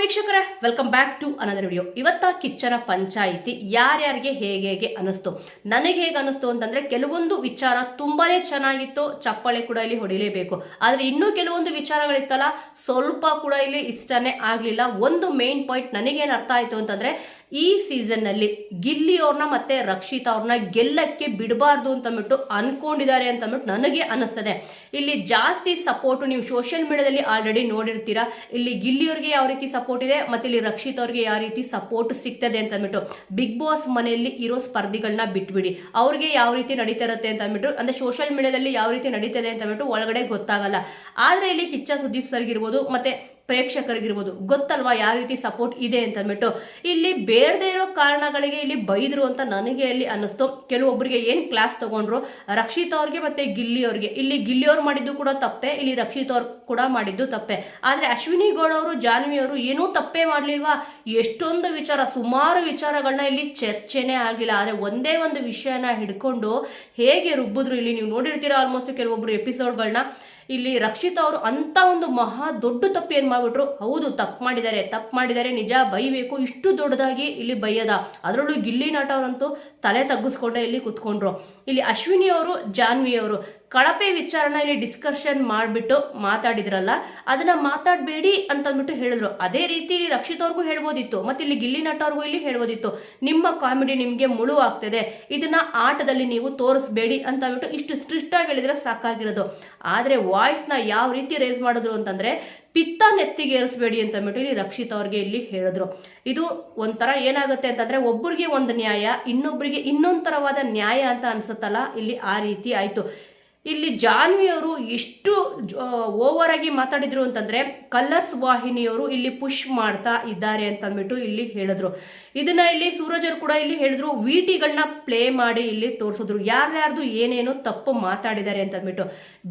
ವೀಕ್ಷಕರೇ welcome back to another video ಇವತ್ತ ಕಿಚ್ಚರ ಪಂಚಾಯಿತಿ ಯಾರ್ಯಾರಿಗೆ ಹೇಗೆ ಹೇಗೆ ಅನಿಸ್ತು ನನಗೆ ಹೇಗೆ ಅನಿಸ್ತು ಅಂತಂದ್ರೆ, ಕೆಲವೊಂದು ವಿಚಾರ ತುಂಬಾನೇ ಚೆನ್ನಾಗಿತ್ತು, ಚಪ್ಪಾಳೆ ಕೂಡ ಇಲ್ಲಿ ಹೊಡಿಲೇಬೇಕು. ಆದ್ರೆ ಇನ್ನೂ ಕೆಲವೊಂದು ವಿಚಾರಗಳಿತ್ತಲ್ಲ, ಸ್ವಲ್ಪ ಕೂಡ ಇಲ್ಲಿ ಇಷ್ಟನೇ ಆಗ್ಲಿಲ್ಲ. ಒಂದು ಮೇನ್ ಪಾಯಿಂಟ್ ನನಗೇನು ಅರ್ಥ ಆಯ್ತು ಅಂತಂದ್ರೆ, ಈ ಸೀಸನ್ನಲ್ಲಿ ಗಿಲ್ಲಿ ಅವ್ರನ್ನ ಮತ್ತೆ ರಕ್ಷಿತ್ ಅವ್ರನ್ನ ಗೆಲ್ಲಕ್ಕೆ ಬಿಡಬಾರ್ದು ಅಂತಂದ್ಬಿಟ್ಟು ಅನ್ಕೊಂಡಿದ್ದಾರೆ ಅಂತಂದ್ಬಿಟ್ಟು ನನಗೆ ಅನಿಸ್ತದೆ ಇಲ್ಲಿ ಜಾಸ್ತಿ ಸಪೋರ್ಟ್ ನೀವು ಸೋಷಿಯಲ್ ಮೀಡಿಯಾದಲ್ಲಿ ಆಲ್ರೆಡಿ ನೋಡಿರ್ತೀರಾ, ಇಲ್ಲಿ ಗಿಲ್ಲಿಯವ್ರಿಗೆ ಯಾವ ರೀತಿ ಸಪೋರ್ಟ್ ಇದೆ. ಮತ್ತೆ ಇಲ್ಲಿ ರಕ್ಷಿತ್ ಅವ್ರಿಗೆ ಯಾವ ರೀತಿ ಸಪೋರ್ಟ್ ಸಿಗ್ತದೆ ಅಂತ ಅಂದ್ಬಿಟ್ಟು ಬಿಗ್ ಬಾಸ್ ಮನೆಯಲ್ಲಿ ಇರೋ ಸ್ಪರ್ಧಿಗಳನ್ನ ಬಿಟ್ಬಿಡಿ. ಅವ್ರಿಗೆ ಯಾವ ರೀತಿ ನಡೀತಾ ಇರುತ್ತೆ ಅಂತ ಅಂದ್ಬಿಟ್ಟು, ಅಂದ್ರೆ ಸೋಷಿಯಲ್ ಮೀಡಿಯಾದಲ್ಲಿ ಯಾವ ರೀತಿ ನಡೀತದೆ ಅಂತ ಅಂದ್ಬಿಟ್ಟು ಒಳಗಡೆ ಗೊತ್ತಾಗಲ್ಲ. ಆದ್ರೆ ಇಲ್ಲಿ ಕಿಚ್ಚ ಸುದೀಪ್ ಸರ್ಗಿರ್ಬೋದು, ಮತ್ತೆ ಪ್ರೇಕ್ಷಕರಿಗಿರ್ಬೋದು. ಗೊತ್ತಲ್ವಾ ಯಾವ ರೀತಿ ಸಪೋರ್ಟ್ ಇದೆ ಅಂತ ಅಂದ್ಬಿಟ್ಟು. ಇಲ್ಲಿ ಬೇಡದೇ ಇರೋ ಕಾರಣಗಳಿಗೆ ಇಲ್ಲಿ ಬೈದ್ರು ಅಂತ ನನಗೆ ಇಲ್ಲಿ ಅನ್ನಿಸ್ತು. ಕೆಲವೊಬ್ಬರಿಗೆ ಏನು ಕ್ಲಾಸ್ ತಗೊಂಡ್ರು? ರಕ್ಷಿತ್ ಅವ್ರಿಗೆ ಮತ್ತೆ ಗಿಲ್ಲಿ ಅವ್ರಿಗೆ. ಇಲ್ಲಿ ಗಿಲ್ಲಿ ಅವ್ರು ಮಾಡಿದ್ದು ಕೂಡ ತಪ್ಪೆ, ಇಲ್ಲಿ ರಕ್ಷಿತ್ ಅವ್ರು ಕೂಡ ಮಾಡಿದ್ದು ತಪ್ಪೆ. ಆದ್ರೆ ಅಶ್ವಿನಿ ಗೌಡ ಅವರು, ಜಾನ್ವಿ ಅವರು ಏನೂ ತಪ್ಪೇ ಮಾಡಲಿಲ್ವಾ? ಎಷ್ಟೊಂದು ವಿಚಾರ, ಸುಮಾರು ವಿಚಾರಗಳನ್ನ ಇಲ್ಲಿ ಚರ್ಚೆನೇ ಆಗಿಲ್ಲ. ಆದ್ರೆ ಒಂದೇ ಒಂದು ವಿಷಯನ ಹಿಡ್ಕೊಂಡು ಹೇಗೆ ರುಬ್ಬಿದ್ರು ಇಲ್ಲಿ ನೀವು ನೋಡಿರ್ತೀರಾ ಆಲ್ಮೋಸ್ಟ್ ಕೆಲವೊಬ್ರು ಎಪಿಸೋಡ್ಗಳನ್ನ ಇಲ್ಲಿ ರಕ್ಷಿತ ಅವರು ಅಂತ ಒಂದು ಮಹಾ ದೊಡ್ಡ ತಪ್ಪು ಏನ್ ಮಾಡ್ಬಿಟ್ರು? ಹೌದು, ತಪ್ಪು ಮಾಡಿದ್ದಾರೆ ತಪ್ಪು ಮಾಡಿದ್ದಾರೆ, ನಿಜ ಬೈಬೇಕು, ಇಷ್ಟು ದೊಡ್ಡದಾಗಿ ಇಲ್ಲಿ ಬೈಯದ. ಅದರಲ್ಲೂ ಗಿಲ್ಲಿ ನಾಟ ಅವರಂತೂ ತಲೆ ತಗ್ಗಿಸ್ಕೊಂಡೆ ಇಲ್ಲಿ ಕುತ್ಕೊಂಡ್ರು. ಇಲ್ಲಿ ಅಶ್ವಿನಿ ಅವರು, ಜಾನ್ವಿ ಅವರು, ಕಳಪೆ ವಿಚಾರನ ಇಲ್ಲಿ ಡಿಸ್ಕಷನ್ ಮಾಡಿಬಿಟ್ಟು ಮಾತಾಡಿದ್ರಲ್ಲ, ಅದನ್ನ ಮಾತಾಡಬೇಡಿ ಅಂತಂದ್ಬಿಟ್ಟು ಹೇಳಿದ್ರು. ಅದೇ ರೀತಿ ರಕ್ಷಿತ್ ಅವ್ರಿಗೂ ಹೇಳ್ಬೋದಿತ್ತು, ಮತ್ತೆ ಇಲ್ಲಿ ಗಿಲ್ಲಿ ಇಲ್ಲಿ ಹೇಳ್ಬೋದಿತ್ತು. ನಿಮ್ಮ ಕಾಮಿಡಿ ನಿಮಗೆ ಮುಳು ಆಗ್ತದೆ ಇದನ್ನ ಆಟದಲ್ಲಿ ನೀವು ತೋರಿಸ್ಬೇಡಿ ಅಂತ ಅಂದ್ಬಿಟ್ಟು ಇಷ್ಟು ಸ್ಟ್ರಿಕ್ಟ್ ಆಗಿ ಹೇಳಿದ್ರೆ ಸಾಕಾಗಿರೋದು. ಆದ್ರೆ ವಾಯ್ಸ್ನ ಯಾವ ರೀತಿ ರೇಸ್ ಮಾಡಿದ್ರು ಅಂತಂದ್ರೆ, ಪಿತ್ತ ನೆತ್ತಿಗೆ ಏರಿಸಬೇಡಿ ಅಂತ ಅಂದ್ಬಿಟ್ಟು ಇಲ್ಲಿ ರಕ್ಷಿತ್ ಅವ್ರಿಗೆ ಇಲ್ಲಿ ಹೇಳಿದ್ರು. ಇದು ಒಂಥರ ಏನಾಗುತ್ತೆ ಅಂತಂದ್ರೆ ಒಬ್ಬರಿಗೆ ಒಂದು ನ್ಯಾಯ ಇನ್ನೊಬ್ಬರಿಗೆ ಇನ್ನೊಂದು ಥರವಾದ ನ್ಯಾಯ ಅಂತ ಅನ್ಸುತ್ತಲ್ಲ, ಇಲ್ಲಿ ಆ ರೀತಿ ಆಯ್ತು. ಇಲ್ಲಿ ಜಾನ್ವಿಯವರು ಎಷ್ಟು ಓವರ್ ಆಗಿ ಮಾತಾಡಿದ್ರು ಅಂತಂದ್ರೆ, ಕಲರ್ಸ್ ವಾಹಿನಿಯವರು ಇಲ್ಲಿ ಪುಷ್ ಮಾಡ್ತಾ ಇದ್ದಾರೆ ಅಂತ ಅಂದ್ಬಿಟ್ಟು ಇಲ್ಲಿ ಹೇಳಿದ್ರು. ಇದನ್ನ ಇಲ್ಲಿ ಸೂರಜ್ ಕೂಡ ಇಲ್ಲಿ ಹೇಳಿದ್ರು ವಿಟಿಗಳನ್ನ ಪ್ಲೇ ಮಾಡಿ ಇಲ್ಲಿ ತೋರಿಸಿದ್ರು. ಯಾರ್ಯಾರ್ದು ಏನೇನು ತಪ್ಪು ಮಾತಾಡಿದ್ದಾರೆ ಅಂತ ಅಂದ್ಬಿಟ್ಟು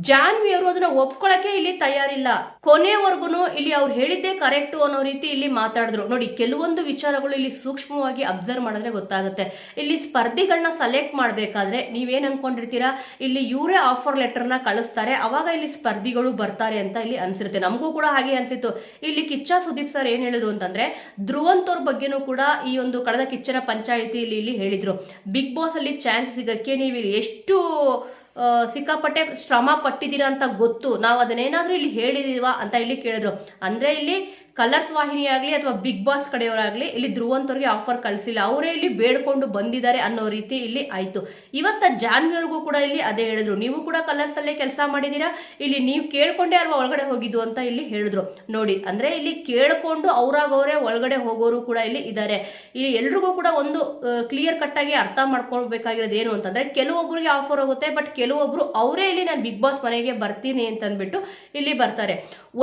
ಜಾನ್ವಿ ಅವರು ಅದನ್ನ ಒಪ್ಕೊಳಕ್ಕೆ ಇಲ್ಲಿ ತಯಾರಿಲ್ಲ. ಕೊನೆವರೆಗೂ ಇಲ್ಲಿ ಅವ್ರು ಹೇಳಿದ್ದೆ ಕರೆಕ್ಟು ಅನ್ನೋ ರೀತಿ ಇಲ್ಲಿ ಮಾತಾಡಿದ್ರು. ನೋಡಿ, ಕೆಲವೊಂದು ವಿಚಾರಗಳು ಇಲ್ಲಿ ಸೂಕ್ಷ್ಮವಾಗಿ ಅಬ್ಸರ್ವ್ ಮಾಡಿದ್ರೆ ಗೊತ್ತಾಗುತ್ತೆ. ಇಲ್ಲಿ ಸ್ಪರ್ಧಿಗಳನ್ನ ಸೆಲೆಕ್ಟ್ ಮಾಡಬೇಕಾದ್ರೆ ನೀವೇನ್ ಅನ್ಕೊಂಡಿರ್ತೀರಾ? ಇಲ್ಲಿ ಇವರೇ ಆಫರ್ ಲೆಟರ್ನ ಕಳಿಸ್ತಾರೆ. ಅವಾಗ ಇಲ್ಲಿ ಸ್ಪರ್ಧಿಗಳು ಬರ್ತಾರೆ ಅಂತ ಇಲ್ಲಿ ಅನ್ಸಿರುತ್ತೆ. ನಮಗೂ ಕೂಡ ಹಾಗೆ ಅನ್ಸಿತ್ತು. ಇಲ್ಲಿ ಕಿಚ್ಚ ಸುದೀಪ್ ಸರ್ ಏನ್ ಹೇಳಿದ್ರು ಅಂತಂದ್ರೆ, ಧ್ರುವಂತ್ ಅವ್ರ ಬಗ್ಗೆನೂ ಕೂಡ ಈ ಒಂದು ಕಳೆದ ಕಿಚ್ಚನ ಪಂಚಾಯಿತಿಯಲ್ಲಿ ಇಲ್ಲಿ ಹೇಳಿದ್ರು. ಬಿಗ್ ಬಾಸ್ ಅಲ್ಲಿ ಚಾನ್ಸ್ ಸಿಗೋಕ್ಕೆ ನೀವು ಎಷ್ಟು ಸಿಕ್ಕಾಪಟ್ಟೆ ಶ್ರಮ ಪಟ್ಟಿದ್ದೀರಾ ಅಂತ ಗೊತ್ತು. ನಾವು ಅದನ್ನೇನಾದರೂ ಇಲ್ಲಿ ಹೇಳಿದೀವಾ ಅಂತ ಇಲ್ಲಿ ಕೇಳಿದ್ರು. ಅಂದ್ರೆ ಇಲ್ಲಿ ಕಲರ್ಸ್ ವಾಹಿನಿ ಆಗಲಿ ಅಥವಾ ಬಿಗ್ ಬಾಸ್ ಕಡೆಯವರಾಗಲಿ ಇಲ್ಲಿ ಧ್ರುವಂತವ್ರಿಗೆ ಆಫರ್ ಕಳಿಸಿಲ್ಲ. ಅವರೇ ಇಲ್ಲಿ ಬೇಡ್ಕೊಂಡು ಬಂದಿದ್ದಾರೆ ಅನ್ನೋ ರೀತಿ ಇಲ್ಲಿ ಆಯ್ತು. ಇವತ್ತ ಜಾನ್ವಿಯವ್ರಿಗೂ ಕೂಡ ಇಲ್ಲಿ ಅದೇ ಹೇಳಿದ್ರು. ನೀವು ಕೂಡ ಕಲರ್ಸ್ ಅಲ್ಲೇ ಕೆಲಸ ಮಾಡಿದ್ದೀರಾ? ಇಲ್ಲಿ ನೀವು ಕೇಳ್ಕೊಂಡೇ ಅಲ್ವಾ ಒಳಗಡೆ ಹೋಗಿದ್ದು ಅಂತ ಇಲ್ಲಿ ಹೇಳಿದ್ರು. ನೋಡಿ, ಅಂದ್ರೆ ಇಲ್ಲಿ ಕೇಳ್ಕೊಂಡು ಅವರಾಗವರೇ ಒಳಗಡೆ ಹೋಗೋರು ಕೂಡ ಇಲ್ಲಿ ಇದ್ದಾರೆ. ಇಲ್ಲಿ ಎಲ್ರಿಗೂ ಕೂಡ ಒಂದು ಕ್ಲಿಯರ್ ಕಟ್ ಆಗಿ ಅರ್ಥ ಮಾಡ್ಕೊಳ್ಬೇಕಾಗಿರೋದು ಏನು ಅಂತಂದ್ರೆ ಕೆಲವೊಬ್ಬರಿಗೆ ಆಫರ್ ಹೋಗುತ್ತೆ, ಬಟ್ ಕೆಲವೊಬ್ರು ಅವರೇ ಇಲ್ಲಿ ನಾನು ಬಿಗ್ ಬಾಸ್ ಮನೆಗೆ ಬರ್ತೀನಿ ಅಂತ ಅಂದ್ಬಿಟ್ಟು ಇಲ್ಲಿ ಬರ್ತಾರೆ.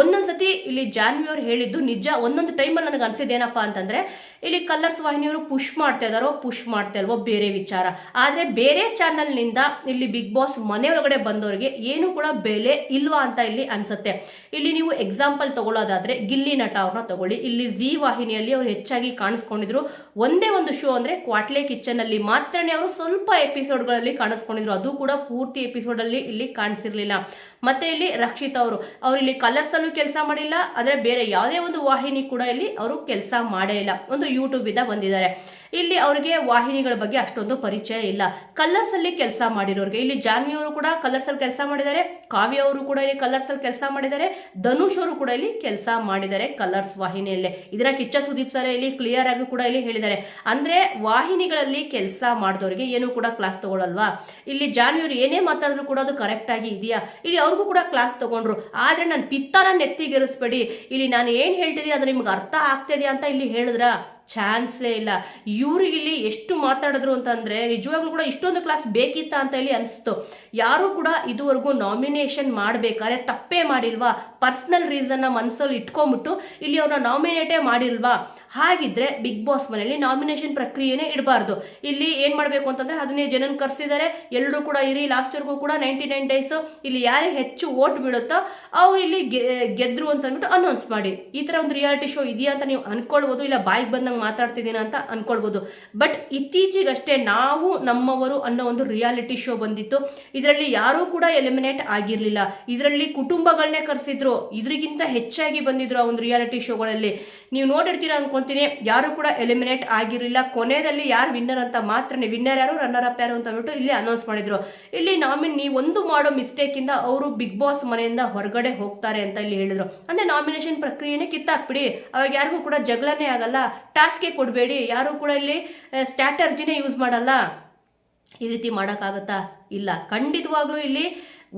ಒಂದೊಂದ್ಸತಿ ಇಲ್ಲಿ ಜಾನ್ವಿ ಅವ್ರು ಹೇಳಿದ್ದು ನಿಜ, ಒಂದೊಂದು ಟೈಮಲ್ಲಿ ನನಗೆ ಅನ್ಸಿದ್ದು ಅಂತಂದರೆ, ಇಲ್ಲಿ ಕಲರ್ಸ್ ವಾಹಿನಿಯವರು ಪುಷ್ ಮಾಡ್ತಾ ಇದಾರೋ ಪುಷ್ ಮಾಡ್ತಾ ಇಲ್ವೋ ಬೇರೆ ವಿಚಾರ. ಆದ್ರೆ ಬೇರೆ ಚಾನಲ್ನಿಂದ ಇಲ್ಲಿ ಬಿಗ್ ಬಾಸ್ ಮನೆ ಒಳಗಡೆ ಬಂದವರಿಗೆ ಏನು ಕೂಡ ಬೆಲೆ ಇಲ್ವಾ ಅಂತ ಇಲ್ಲಿ ಅನ್ಸುತ್ತೆ. ಇಲ್ಲಿ ನೀವು ಎಕ್ಸಾಂಪಲ್ ತಗೊಳ್ಳೋದಾದ್ರೆ ಗಿಲ್ಲಿ ನಟ ಅವ್ರನ್ನ ತಗೊಳ್ಳಿ. ಇಲ್ಲಿ ಜಿ ವಾಹಿನಿಯಲ್ಲಿ ಅವ್ರು ಹೆಚ್ಚಾಗಿ ಕಾಣಿಸ್ಕೊಂಡಿದ್ರು. ಒಂದೇ ಒಂದು ಶೋ ಅಂದ್ರೆ ಕ್ವಾಟ್ಲೆ ಕಿಚನ್ ಅಲ್ಲಿ ಮಾತ್ರನೇ ಅವರು ಸ್ವಲ್ಪ ಎಪಿಸೋಡ್ಗಳಲ್ಲಿ ಕಾಣಿಸ್ಕೊಂಡಿದ್ರು. ಅದು ಕೂಡ ಪೂರ್ತಿ ಎಪಿಸೋಡ್ ಅಲ್ಲಿ ಇಲ್ಲಿ ಕಾಣಿಸಿರಲಿಲ್ಲ. ಮತ್ತೆ ಇಲ್ಲಿ ರಕ್ಷಿತ್ ಅವರು ಅವರು ಇಲ್ಲಿ ಕಲರ್ಸ್ ಅಲ್ಲೂ ಕೆಲಸ ಮಾಡಿಲ್ಲ ಅಂದ್ರೆ ಬೇರೆ ಯಾವುದೇ ಒಂದು ವಾಹಿನಿ ಕೂಡ ಇಲ್ಲಿ ಅವರು ಕೆಲಸ ಮಾಡೇ ಇಲ್ಲ. ಒಂದು ಯೂಟ್ಯೂಬ್ ಇಂದ ಬಂದಿದ್ದಾರೆ. ಇಲ್ಲಿ ಅವರಿಗೆ ವಾಹಿನಿಗಳ ಬಗ್ಗೆ ಅಷ್ಟೊಂದು ಪರಿಚಯ ಇಲ್ಲ. ಕಲರ್ಸ್ ಅಲ್ಲಿ ಕೆಲಸ ಮಾಡಿರೋರಿಗೆ, ಇಲ್ಲಿ ಜಾನ್ವಿ ಅವರು ಕೂಡ ಕಲರ್ಸ್ ಅಲ್ಲಿ ಕೆಲಸ ಮಾಡಿದ್ದಾರೆ, ಕಾವ್ಯ ಅವರು ಕೂಡ ಇಲ್ಲಿ ಕಲರ್ಸ್ ಅಲ್ಲಿ ಕೆಲಸ ಮಾಡಿದ್ದಾರೆ, ಧನುಷ್ ಅವರು ಕೂಡ ಇಲ್ಲಿ ಕೆಲಸ ಮಾಡಿದ್ದಾರೆ ಕಲರ್ಸ್ ವಾಹಿನಿಯಲ್ಲೇ. ಇದರ ಕಿಚ್ಚ ಸುದೀಪ್ ಸರ್ ಇಲ್ಲಿ ಕ್ಲಿಯರ್ ಆಗಿ ಕೂಡ ಇಲ್ಲಿ ಹೇಳಿದ್ದಾರೆ. ಅಂದ್ರೆ ವಾಹಿನಿಗಳಲ್ಲಿ ಕೆಲಸ ಮಾಡಿದವರಿಗೆ ಏನು ಕೂಡ ಕ್ಲಾಸ್ ತಗೊಳ್ಳಲ್ವಾ ಇಲ್ಲಿ ಜಾನ್ವಿಯವರು ಏನೇ ಮಾತಾಡಿದ್ರು ಕೂಡ ಅದು ಕರೆಕ್ಟ್ ಆಗಿ ಇದೆಯಾ? ಇಲ್ಲಿ ಅವ್ರಿಗೂ ಕೂಡ ಕ್ಲಾಸ್ ತಗೊಂಡ್ರು. ಆದ್ರೆ ನಾನು ಪಿತ್ತನ ನೆತ್ತಿಗೆರಿಸ್ಬೇಡಿ ಇಲ್ಲಿ ನಾನು ಏನ್ ಹೇಳ್ತಿದ್ದೀನಿ ಅದು ನಿಮ್ಗೆ ಅರ್ಥ ಆಗ್ತಿದೆಯಾ ಅಂತ ಇಲ್ಲಿ ಹೇಳಿದ್ರ? ಚಾನ್ಸೇ ಇಲ್ಲ. ಇವ್ರಿಗೆ ಇಲ್ಲಿ ಎಷ್ಟು ಮಾತಾಡಿದ್ರು ಅಂತಂದರೆ, ನಿಜವಾಗ್ಲೂ ಕೂಡ ಇಷ್ಟೊಂದು ಕ್ಲಾಸ್ ಬೇಕಿತ್ತ ಅಂತ ಹೇಳಿ ಅನಿಸ್ತು. ಯಾರು ಕೂಡ ಇದುವರೆಗೂ ನಾಮಿನೇಷನ್ ಮಾಡ್ಬೇಕಾದ್ರೆ ತಪ್ಪೇ ಮಾಡಿಲ್ವಾ? ಪರ್ಸ್ನಲ್ ರೀಸನ್ನ ಮನಸ್ಸಲ್ಲಿ ಇಟ್ಕೊಂಬಿಟ್ಟು ಇಲ್ಲಿ ಅವ್ರನ್ನ ನಾಮಿನೇಟೇ ಮಾಡಿಲ್ವಾ? ಹಾಗಿದ್ರೆ ಬಿಗ್ ಬಾಸ್ ಮನೆಯಲ್ಲಿ ನಾಮಿನೇಷನ್ ಪ್ರಕ್ರಿಯೆನೇ ಇಡಬಾರ್ದು. ಇಲ್ಲಿ ಏನು ಮಾಡಬೇಕು ಅಂತಂದ್ರೆ ಹದಿನೈದು ಜನನ ಕರೆಸಿದ್ದಾರೆ ಎಲ್ಲರೂ ಕೂಡ ಇರಿ ಲಾಸ್ಟ್ವರೆಗೂ ಕೂಡ ನೈಂಟಿ ನೈನ್ ಡೇಸ್ ಇಲ್ಲಿ ಯಾರಿಗೆ ಹೆಚ್ಚು ಓಟ್ ಬೀಳುತ್ತೋ, ಅವ್ರು ಇಲ್ಲಿ ಗೆದ್ರು ಅಂತ ಅಂದ್ಬಿಟ್ಟು ಅನೌನ್ಸ್ ಮಾಡಿ. ಈ ಥರ ಒಂದು ರಿಯಾಲಿಟಿ ಶೋ ಇದೆಯಾ ಅಂತ ನೀವು ಅನ್ಕೊಳ್ಬೋದು, ಇಲ್ಲ ಬಾಯಿಗೆ ಬಂದಂಗೆ ಮಾತಾಡ್ತಿದ್ದೀನಿ ಅಂತ ಅನ್ಕೊಳ್ಬೋದು. ಬಟ್ ಇತ್ತೀಚೆಗಷ್ಟೇ ನಾವು ನಮ್ಮವರು ಅನ್ನೋ ಒಂದು ರಿಯಾಲಿಟಿ ಶೋ ಬಂದಿತ್ತು. ಇದರಲ್ಲಿ ಯಾರೂ ಕೂಡ ಎಲಿಮಿನೇಟ್ ಆಗಿರಲಿಲ್ಲ. ಇದರಲ್ಲಿ ಕುಟುಂಬಗಳನ್ನೇ ಕರೆಸಿದ್ರು. ಇದ್ರಿಗಿಂತ ಹೆಚ್ಚಾಗಿ ಬಂದಿದ್ರು ಆ ಒಂದು ರಿಯಾಲಿಟಿ ಶೋಗಳಲ್ಲಿ ನೀವು ನೋಡಿರ್ತೀರಾ ಅನ್ಕೊಂತೀನಿ, ಯಾರು ಕೂಡ ಎಲಿಮಿನೇಟ್ ಆಗಿರಲಿಲ್ಲ. ಕೊನೆಯಲ್ಲಿ ಯಾರು ವಿನ್ನರ್ ಅಂತ ಮಾತ್ರ ವಿನ್ನರ್ ಯಾರು ರನ್ನರ್ ಅಪ್ ಯಾರು ಅಂತ ಹೇಳ್ಬಿಟ್ಟು ಇಲ್ಲಿ ಅನೌನ್ಸ್ ಮಾಡಿದ್ರು. ಇಲ್ಲಿ ನಾಮಿನ್ ನೀವು ಒಂದು ಮಾಡೋ ಮಿಸ್ಟೇಕ್ ಇಂದ ಅವರು ಬಿಗ್ ಬಾಸ್ ಮನೆಯಿಂದ ಹೊರಗಡೆ ಹೋಗ್ತಾರೆ ಅಂತ ಇಲ್ಲಿ ಹೇಳಿದ್ರು. ಅಂದ್ರೆ ನಾಮಿನೇಷನ್ ಪ್ರಕ್ರಿಯೆನೇ ಕಿತ್ತಾಕ್ಬಿಡಿ. ಅವಾಗ ಯಾರಿಗೂ ಕೂಡ ಜಗಳನೇ ಆಗಲ್ಲ. ಟಾಸ್ಕೆ ಕೊಡಬೇಡಿ. ಯಾರು ಕೂಡ ಇಲ್ಲಿ ಸ್ಟ್ಯಾಟರ್ಜಿನೇ ಯೂಸ್ ಮಾಡಲ್ಲ. ಈ ರೀತಿ ಮಾಡೋಕ್ಕಾಗತ್ತಾ? ಇಲ್ಲ. ಖಂಡಿತವಾಗ್ಲೂ ಇಲ್ಲಿ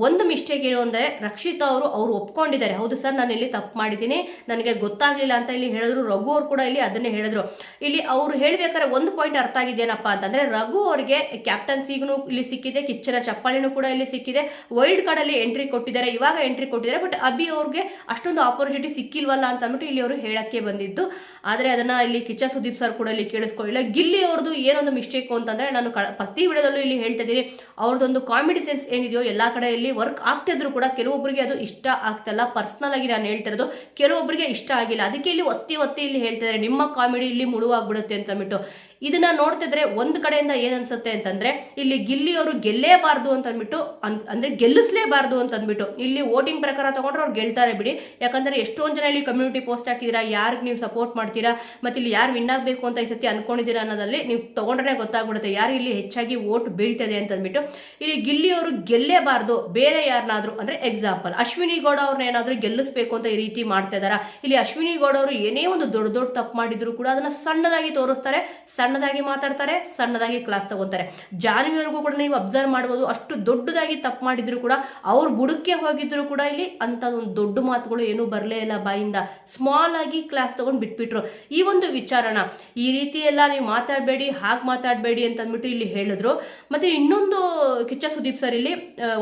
ಒಂದು ಮಿಸ್ಟೇಕ್ ಏನು ಅಂದರೆ ರಕ್ಷಿತಾ ಅವರು ಅವರು ಒಪ್ಕೊಂಡಿದ್ದಾರೆ. ಹೌದು ಸರ್, ನಾನು ಇಲ್ಲಿ ತಪ್ಪು ಮಾಡಿದ್ದೀನಿ. ನನಗೆ ಗೊತ್ತಾಗಲಿಲ್ಲ ಅಂತ ಇಲ್ಲಿ ಹೇಳಿದ್ರು. ರಘು ಅವರು ಕೂಡ ಇಲ್ಲಿ ಅದನ್ನೇ ಹೇಳಿದ್ರು. ಇಲ್ಲಿ ಅವರು ಹೇಳ್ಬೇಕಾದ್ರೆ ಒಂದು ಪಾಯಿಂಟ್ ಅರ್ಥ ಆಗಿದ್ದೇನಪ್ಪ ಅಂತಂದರೆ, ರಘು ಅವರಿಗೆ ಕ್ಯಾಪ್ಟನ್ಸಿಗೂ ಇಲ್ಲಿ ಸಿಕ್ಕಿದೆ, ಕಿಚ್ಚನ ಚಪ್ಪಾಳಿನೂ ಕೂಡ ಇಲ್ಲಿ ಸಿಕ್ಕಿದೆ. ವೈಲ್ಡ್ ಕಾರ್ಡಲ್ಲಿ ಎಂಟ್ರಿ ಕೊಟ್ಟಿದ್ದಾರೆ. ಇವಾಗ ಎಂಟ್ರಿ ಕೊಟ್ಟಿದ್ದಾರೆ. ಬಟ್ ಅಭಿ ಅವ್ರಿಗೆ ಅಷ್ಟೊಂದು ಆಪರ್ಚುನಿಟಿ ಸಿಕ್ಕಿಲ್ವಲ್ಲ ಅಂತ ಅಂದ್ಬಿಟ್ಟು ಇಲ್ಲಿ ಅವರು ಹೇಳಕ್ಕೆ ಬಂದಿದ್ದು. ಆದರೆ ಅದನ್ನು ಇಲ್ಲಿ ಕಿಚ್ಚ ಸುದೀಪ್ ಸರ್ ಕೂಡ ಇಲ್ಲಿ ಕೇಳಿಸ್ಕೊಳ್ಳಿಲ್ಲ ಗಿಲ್ಲಿ ಅವ್ರದ್ದು ಏನೊಂದು ಮಿಸ್ಟೇಕು ಅಂತಂದರೆ ನಾನು ಪ್ರತಿ ವಿಡಿಯೋದಲ್ಲೂ ಇಲ್ಲಿ ಹೇಳ್ತಾ ಇದ್ದೀನಿ. ಅವ್ರದ್ದೊಂದು ಕಾಮಿಡಿ ಸೆನ್ಸ್ ಏನಿದೆಯೋ, ಎಲ್ಲ ಕಡೆ ವರ್ಕ್ ಆಗ್ತಿದ್ರು ಕೂಡ ಕೆಲವೊಬ್ಬರಿಗೆ ಅದು ಇಷ್ಟ ಆಗ್ತಲ್ಲ. ಪರ್ಸ್ನಲ್ ಆಗಿ ನಾನು ಹೇಳ್ತಿರೋದು ಕೆಲವೊಬ್ಬರಿಗೆ ಇಷ್ಟ ಆಗಿಲ್ಲ. ಅದಕ್ಕೆ ಇಲ್ಲಿ ಒತ್ತಿ ಒತ್ತಿ ಇಲ್ಲಿ ಹೇಳ್ತಿದ್ದಾರೆ ನಿಮ್ಮ ಕಾಮಿಡಿ ಇಲ್ಲಿ ಮುಳುವಾಗ್ಬಿಡುತ್ತೆ ಅಂತ ಅಂದ್ಬಿಟ್ಟು. ಇದನ್ನ ನೋಡ್ತಿದ್ರೆ ಒಂದು ಕಡೆಯಿಂದ ಏನ್ ಅನ್ಸುತ್ತೆ ಅಂತಂದ್ರೆ, ಇಲ್ಲಿ ಗಿಲ್ಲಿ ಅವರು ಗೆಲ್ಲೇಬಾರ್ದು ಅಂತ ಅಂದ್ಬಿಟ್ಟು ಅಂದ್ರೆ ಗೆಲ್ಲಿಸ್ಲೇಬಾರ್ದು ಅಂತ ಅಂದ್ಬಿಟ್ಟು ಇಲ್ಲಿ ವೋಟಿಂಗ್ ಪ್ರಕಾರ ತಗೊಂಡ್ರೆ ಅವ್ರು ಗೆಲ್ತಾರೆ ಬಿಡಿ. ಯಾಕಂದ್ರೆ ಎಷ್ಟೊಂದು ಜನ ಇಲ್ಲಿ ಕಮ್ಯುನಿಟಿ ಪೋಸ್ಟ್ ಹಾಕಿದೀರಾ, ಯಾರಿಗೆ ನೀವು ಸಪೋರ್ಟ್ ಮಾಡ್ತೀರಾ, ಮತ್ತೆ ಇಲ್ಲಿ ಯಾರು ವಿನ್ ಆಗಬೇಕು ಅಂತ ಈ ಸತಿ ಅನ್ಕೊಂಡಿದ್ದೀರಾ ಅನ್ನೋದಲ್ಲಿ ನೀವು ತಗೊಂಡ್ರೆ ಗೊತ್ತಾಗ್ಬಿಡುತ್ತೆ, ಯಾರು ಇಲ್ಲಿ ಹೆಚ್ಚಾಗಿ ವೋಟ್ ಬೀಳ್ತದೆ ಅಂತ ಅಂದ್ಬಿಟ್ಟು ಇಲ್ಲಿ ಗಿಲ್ಲಿ ಅವರು ಗೆಲ್ಲೇಬಾರ್ದು, ಬೇರೆ ಯಾರನ್ನಾದ್ರೂ ಅಂದ್ರೆ ಎಕ್ಸಾಂಪಲ್ ಅಶ್ವಿನಿ ಗೌಡ ಅವ್ರನ್ನ ಏನಾದರೂ ಗೆಲ್ಲಿಸ್ಬೇಕು ಅಂತ ಈ ರೀತಿ ಮಾಡ್ತಾ ಇದಾರ? ಇಲ್ಲಿ ಅಶ್ವಿನಿ ಗೌಡ ಅವರು ಏನೇ ಒಂದು ದೊಡ್ಡ ದೊಡ್ಡ ತಪ್ಪು ಮಾಡಿದ್ರು ಕೂಡ ಅದನ್ನ ಸಣ್ಣದಾಗಿ ತೋರಿಸ್ತಾರೆ ಸಣ್ಣದಾಗಿ ಮಾತಾಡ್ತಾರೆ, ಸಣ್ಣದಾಗಿ ಕ್ಲಾಸ್ ತಗೋತಾರೆ. ಜಾನ್ವಿವರೆಗೂ ಕೂಡ ನೀವು ಅಬ್ಸರ್ವ್ ಮಾಡ್ಬೋದು, ಅಷ್ಟು ದೊಡ್ಡದಾಗಿ ತಪ್ಪು ಮಾಡಿದ್ರು ಕೂಡ, ಅವ್ರ ಬುಡಕ್ಕೆ ಹೋಗಿದ್ರು ಕೂಡ ಇಲ್ಲಿ ಒಂದು ದೊಡ್ಡ ಮಾತುಗಳು ಏನೂ ಬರಲೇ ಇಲ್ಲ ಬಾಯಿಂದ. ಸ್ಮಾಲ್ ಆಗಿ ಕ್ಲಾಸ್ ತಗೊಂಡು ಬಿಟ್ಬಿಟ್ರು. ಈ ಒಂದು ವಿಚಾರನ ಈ ರೀತಿ ಎಲ್ಲ ನೀವು ಮಾತಾಡಬೇಡಿ, ಹಾಗೆ ಮಾತಾಡಬೇಡಿ ಅಂತ ಅಂದ್ಬಿಟ್ಟು ಇಲ್ಲಿ ಹೇಳಿದ್ರು. ಮತ್ತೆ ಇನ್ನೊಂದು ಕಿಚ್ಚ ಸುದೀಪ್ ಸರ್ ಇಲ್ಲಿ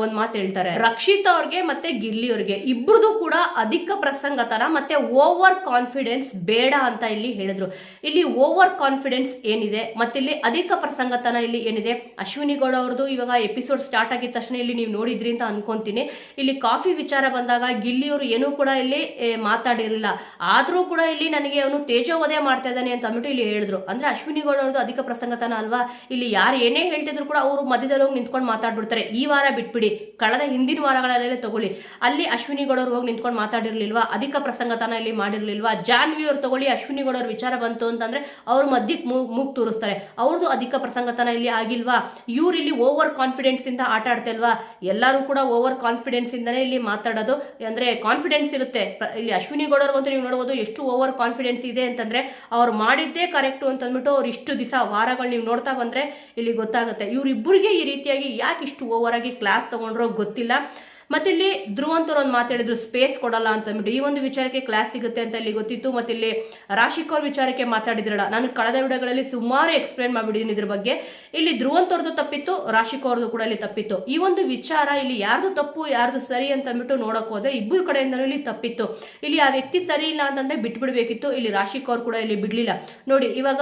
ಒಂದು ಮಾತು ಹೇಳ್ತಾರೆ. ರಕ್ಷಿತ್ ಅವ್ರಿಗೆ ಮತ್ತೆ ಗಿಲ್ಲಿ ಅವ್ರಿಗೆ ಇಬ್ಬರದು ಕೂಡ ಅಧಿಕ ಪ್ರಸಂಗ ತರ ಮತ್ತೆ ಓವರ್ ಕಾನ್ಫಿಡೆನ್ಸ್ ಬೇಡ ಅಂತ ಇಲ್ಲಿ ಹೇಳಿದ್ರು. ಇಲ್ಲಿ ಓವರ್ ಕಾನ್ಫಿಡೆನ್ಸ್ ಏನಿದೆ? ಮತ್ತೆ ಇಲ್ಲಿ ಅಧಿಕ ಪ್ರಸಂಗತನ ಇಲ್ಲಿ ಏನಿದೆ? ಅಶ್ವಿನಿ ಗೌಡ ಅವ್ರದ್ದು ಇವಾಗ ಎಪಿಸೋಡ್ ಸ್ಟಾರ್ಟ್ ಆಗಿದ ತಕ್ಷಣ ಇಲ್ಲಿ ನೀವು ನೋಡಿದ್ರಿ ಅಂತ ಅನ್ಕೊಂತೀನಿ. ಇಲ್ಲಿ ಕಾಫಿ ವಿಚಾರ ಬಂದಾಗ ಗಿಲ್ಲಿಯವರು ಏನೂ ಕೂಡ ಇಲ್ಲಿ ಮಾತಾಡಿರಲಿಲ್ಲ. ಆದರೂ ಕೂಡ ಇಲ್ಲಿ ನನಗೆ ಅವನು ತೇಜೋವಧೆ ಮಾಡ್ತಾ ಇದ್ದಾನೆ ಅಂತ ಅಂದ್ಬಿಟ್ಟು ಇಲ್ಲಿ ಹೇಳಿದ್ರು. ಅಂದ್ರೆ ಅಶ್ವಿನಿ ಗೌಡ ಅವ್ರದ್ದು ಅಧಿಕ ಪ್ರಸಂಗತನ ಅಲ್ವಾ? ಇಲ್ಲಿ ಯಾರು ಏನೇ ಹೇಳ್ತಿದ್ರು ಕೂಡ ಅವರು ಮಧ್ಯದಲ್ಲಿ ಹೋಗಿ ನಿಂತ್ಕೊಂಡು ಮಾತಾಡ್ಬಿಡ್ತಾರೆ. ಈ ವಾರ ಬಿಟ್ಬಿಡಿ. ಕಳೆದ ಹಿಂದಿನ ವಾರಗಳಲ್ಲೇ ತಗೊಳ್ಳಿ. ಅಲ್ಲಿ ಅಶ್ವಿನಿ ಗೌಡ ಅವ್ರು ಹೋಗಿ ನಿಂತ್ಕೊಂಡು ಮಾತಾಡಿರ್ಲಿಲ್ವಾ? ಅಧಿಕ ಪ್ರಸಂಗತನ ಇಲ್ಲಿ ಮಾಡಿರ್ಲಿಲ್ವಾ? ಜಾನ್ವಿ ಅವ್ರು ತಗೊಳ್ಳಿ ಅಶ್ವಿನಿ ಗೌಡ ಅವ್ರ ವಿಚಾರ ಬಂತು ಅಂತಂದ್ರೆ ಅವ್ರ ಮಧ್ಯಕ್ಕೆ ಮೂಗ್ ಮೂಗ್ ತೋರಿಸ್ತಾರೆ. ಅವ್ರದ್ದು ಅಧಿಕ ಪ್ರಸಂಗತನ ಇಲ್ಲಿ ಆಗಿಲ್ವಾ? ಇವ್ರು ಇಲ್ಲಿ ಓವರ್ ಕಾನ್ಫಿಡೆನ್ಸ್ ಇಂದ ಆಟ ಆಡ್ತಲ್ವಾ? ಎಲ್ಲರೂ ಕೂಡ ಓವರ್ ಕಾನ್ಫಿಡೆನ್ಸ್ ಇಂದನೇ ಇಲ್ಲಿ ಮಾತಾಡೋದು. ಅಂದ್ರೆ ಕಾನ್ಫಿಡೆನ್ಸ್ ಇರುತ್ತೆ. ಇಲ್ಲಿ ಅಶ್ವಿನಿ ಗೌಡರ್ಗಂತೂ ನೀವು ನೋಡಬಹುದು ಎಷ್ಟು ಓವರ್ ಕಾನ್ಫಿಡೆನ್ಸ್ ಇದೆ ಅಂತಂದ್ರೆ ಅವ್ರು ಮಾಡಿದ್ದೇ ಕರೆಕ್ಟು ಅಂತ ಅಂದ್ಬಿಟ್ಟು ಅವ್ರು ಇಷ್ಟು ದಿವಸ, ವಾರಗಳು ನೀವು ನೋಡ್ತಾ ಬಂದ್ರೆ ಇಲ್ಲಿ ಗೊತ್ತಾಗುತ್ತೆ. ಇವರಿಬ್ಬರಿಗೆ ಈ ರೀತಿಯಾಗಿ ಯಾಕೆ ಇಷ್ಟು ಓವರ್ ಆಗಿ ಕ್ಲಾಸ್ ತಗೊಂಡ್ರೋ ಗೊತ್ತಿಲ್ಲ. ಮತ್ತೆ ಇಲ್ಲಿ ಧ್ರುವಂತವ್ರು ಒಂದು ಮಾತಾಡಿದ್ರು ಸ್ಪೇಸ್ ಕೊಡಲ್ಲ ಅಂತ ಅಂದ್ಬಿಟ್ಟು. ಈ ಒಂದು ವಿಚಾರಕ್ಕೆ ಕ್ಲಾಸ್ ಸಿಗುತ್ತೆ ಅಂತ ಇಲ್ಲಿ ಗೊತ್ತಿತ್ತು. ಮತ್ತೆ ಇಲ್ಲಿ ರಾಶಿಕ್ ಅವ್ರ ವಿಚಾರಕ್ಕೆ ಮಾತಾಡಿದ್ರಲ್ಲ. ನಾನು ಕಳೆದ ವಿಡಿಯೋಗಳಲ್ಲಿ ಸುಮಾರು ಎಕ್ಸ್ಪ್ಲೇನ್ ಮಾಡಿಬಿಟ್ಟಿದ್ದೀನಿ ಇದ್ರ ಬಗ್ಗೆ. ಇಲ್ಲಿ ಧ್ರುವಂತವ್ರದ್ದು ತಪ್ಪಿತ್ತು, ರಾಶಿಕ್ ಅವ್ರದ್ದು ಕೂಡ ಇಲ್ಲಿ ತಪ್ಪಿತ್ತು. ಈ ಒಂದು ವಿಚಾರ ಇಲ್ಲಿ ಯಾರ್ದು ತಪ್ಪು, ಯಾರ್ದು ಸರಿ ಅಂತ ಅಂದ್ಬಿಟ್ಟು ನೋಡಕ್ ಹೋದ್ರೆ ಇಬ್ಬರು ಕಡೆಯಿಂದಲೂ ಇಲ್ಲಿ ತಪ್ಪಿತ್ತು. ಇಲ್ಲಿ ಆ ವ್ಯಕ್ತಿ ಸರಿ ಇಲ್ಲ ಅಂತಂದ್ರೆ ಬಿಟ್ಬಿಡ್ಬೇಕಿತ್ತು. ಇಲ್ಲಿ ರಾಶಿಕ್ ಅವ್ರು ಕೂಡ ಇಲ್ಲಿ ಬಿಡ್ಲಿಲ್ಲ. ನೋಡಿ, ಇವಾಗ